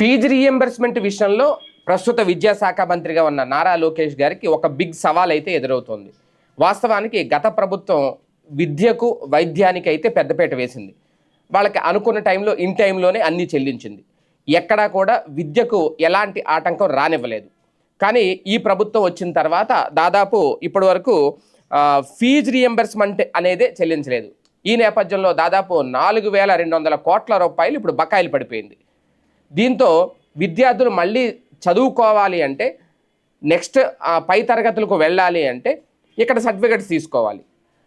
Fee reimbursement విషయంలో ప్రస్తుత విద్యాశాఖ మంత్రిగా ఉన్న నారా లోకేష్ గారికి ఒక బిగ్ సవాల్ అయితే ఎదురవుతోంది. వాస్తవానికి గత ప్రభుత్వం విద్యకు వైద్యానికి అయితే పెద్దపేట వేసింది. వాళ్ళకి అనుకున్న టైంలో ఇన్ టైంలోనే అన్నీ చెల్లించింది. ఎక్కడా కూడా విద్యకు ఎలాంటి ఆటంకం రానివ్వలేదు. కానీ ఈ ప్రభుత్వం వచ్చిన తర్వాత దాదాపు ఇప్పటి వరకు ఫీజు రియంబర్స్మెంట్ అనేది చెల్లించలేదు. ఈ నేపథ్యంలో దాదాపు నాలుగు వేల రెండు వందల కోట్ల రూపాయలు ఇప్పుడు బకాయిలు పడిపోయింది. దీంతో విద్యార్థులు మళ్ళీ చదువుకోవాలి అంటే నెక్స్ట్ పై తరగతులకు వెళ్ళాలి అంటే ఇక్కడ సర్టిఫికెట్స్ తీసుకోవాలి.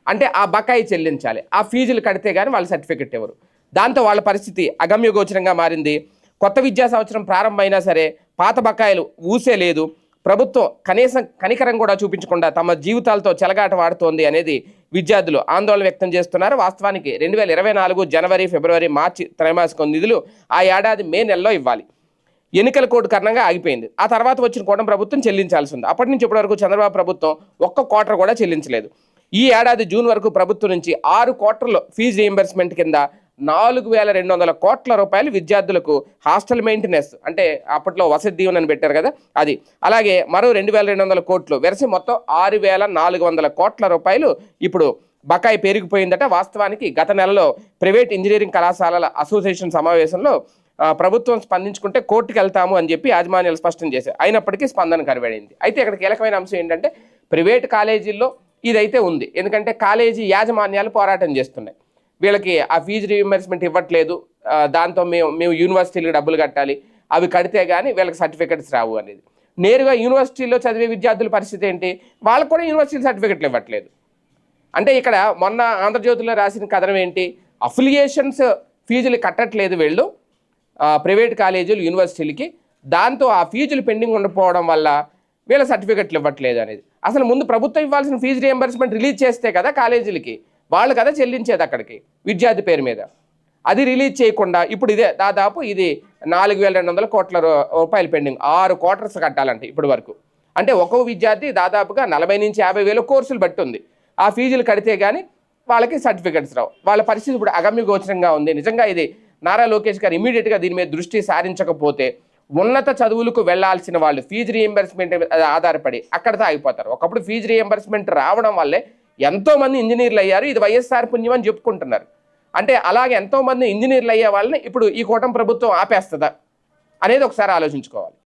అంటే ఆ బకాయి చెల్లించాలి. ఆ ఫీజులు కడితే కానీ వాళ్ళ సర్టిఫికెట్ ఇవ్వరు. దాంతో వాళ్ళ పరిస్థితి అగమ్యగోచరంగా మారింది. కొత్త విద్యా సంవత్సరం ప్రారంభమైనా సరే పాత బకాయిలు ఊసే లేదు. ప్రభుత్వం కనీసం కనికరం కూడా చూపించకుండా తమ జీవితాలతో చెలగాట వాడుతోంది అనేది విద్యార్థులు ఆందోళన వ్యక్తం చేస్తున్నారు. వాస్తవానికి రెండు వేల ఇరవై నాలుగు జనవరి ఫిబ్రవరి మార్చి త్రైమాసిక నిధులు ఆ ఏడాది మే నెలలో ఇవ్వాలి. ఎన్నికల కోడ్ కారణంగా ఆగిపోయింది. ఆ తర్వాత వచ్చిన కోటం ప్రభుత్వం చెల్లించాల్సి ఉంది. అప్పటి నుంచి ఇప్పటి వరకు చంద్రబాబు ప్రభుత్వం ఒక్క క్వార్టర్ కూడా చెల్లించలేదు. ఈ ఏడాది జూన్ వరకు ప్రభుత్వం నుంచి ఆరు కోటర్లు ఫీజు రీఎంబర్స్మెంట్ కింద నాలుగు వేల రెండు వందల కోట్ల రూపాయలు విద్యార్థులకు హాస్టల్ మెయింటెనెన్స్ అంటే అప్పట్లో వసతి దీవెన అని పెట్టారు కదా అది. అలాగే మరో రెండు వేల రెండు వందల కోట్లు వెరసి మొత్తం ఆరు వేల నాలుగు వందల కోట్ల రూపాయలు ఇప్పుడు బకాయి పెరిగిపోయిందట వాస్తవానికి గత నెలలో ప్రైవేట్ ఇంజనీరింగ్ కళాశాలల అసోసియేషన్ సమావేశంలో ప్రభుత్వం స్పందించుకుంటే కోర్టుకు వెళ్తాము అని చెప్పి యాజమాన్యాలు స్పష్టం చేశారు. అయినప్పటికీ స్పందన కనబడింది అయితే ఇక్కడ కీలకమైన అంశం ఏంటంటే ప్రైవేట్ కాలేజీల్లో ఇదైతే ఉంది. ఎందుకంటే కాలేజీ యాజమాన్యాలు పోరాటం చేస్తున్నాయి. వీళ్ళకి ఆ ఫీజు రీఎంబర్స్మెంట్ ఇవ్వట్లేదు. దాంతో మేము మేము యూనివర్సిటీలకు డబ్బులు కట్టాలి. అవి కడితే కానీ వీళ్ళకి సర్టిఫికెట్స్ రావు అనేది. నేరుగా యూనివర్సిటీలో చదివే విద్యార్థుల పరిస్థితి ఏంటి? వాళ్ళకు కూడా యూనివర్సిటీ సర్టిఫికెట్లు ఇవ్వట్లేదు. అంటే ఇక్కడ మొన్న ఆంధ్రజ్యోతిలో రాసిన కథనం ఏంటి? అఫిలియేషన్స్ ఫీజులు కట్టట్లేదు వీళ్ళు. ప్రైవేట్ కాలేజీలు యూనివర్సిటీలకి దాంతో ఆ ఫీజులు పెండింగ్ ఉండిపోవడం వల్ల వీళ్ళ సర్టిఫికెట్లు ఇవ్వట్లేదు అనేది. అసలు ముందు ప్రభుత్వం ఇవ్వాల్సిన ఫీజు రియంబర్స్మెంట్ రిలీజ్ చేస్తే కదా కాలేజీలకి వాళ్ళు కదా చెల్లించేది అక్కడికి విద్యార్థి పేరు మీద. అది రిలీజ్ చేయకుండా ఇప్పుడు ఇదే దాదాపు ఇది నాలుగు వేల రెండు వందల కోట్ల రూ- రూపాయలు పెండింగ్ ఆరు క్వార్టర్స్ కట్టాలంటే ఇప్పటి వరకు. అంటే ఒక్కో విద్యార్థి దాదాపుగా నలభై నుంచి యాభై వేల కోర్సులు బట్టి ఉంది ఆ ఫీజులు కడితే కానీ వాళ్ళకి సర్టిఫికెట్స్ రావు. వాళ్ళ పరిస్థితి ఇప్పుడు అగమ్యగోచరంగా ఉంది. నిజంగా ఇది నారా లోకేష్ గారు ఇమీడియట్గా దీని మీద దృష్టి సారించకపోతే ఉన్నత చదువులకు వెళ్ళాల్సిన వాళ్ళు ఫీజు రీఎంబర్స్మెంట్ ఆధారపడి అక్కడితో ఆగిపోతారు. ఒకప్పుడు ఫీజు రీఎంబర్స్మెంట్ రావడం వల్లే ఎంతోమంది ఇంజనీర్లు అయ్యారు ఇది వైఎస్ఆర్ పుణ్యం అని చెప్పుకుంటున్నారు. అంటే అలాగే ఎంతోమంది ఇంజనీర్లు అయ్యే వాళ్ళని ఇప్పుడు ఈ కూటమి ప్రభుత్వం ఆపేస్తుందా అనేది ఒకసారి ఆలోచించుకోవాలి.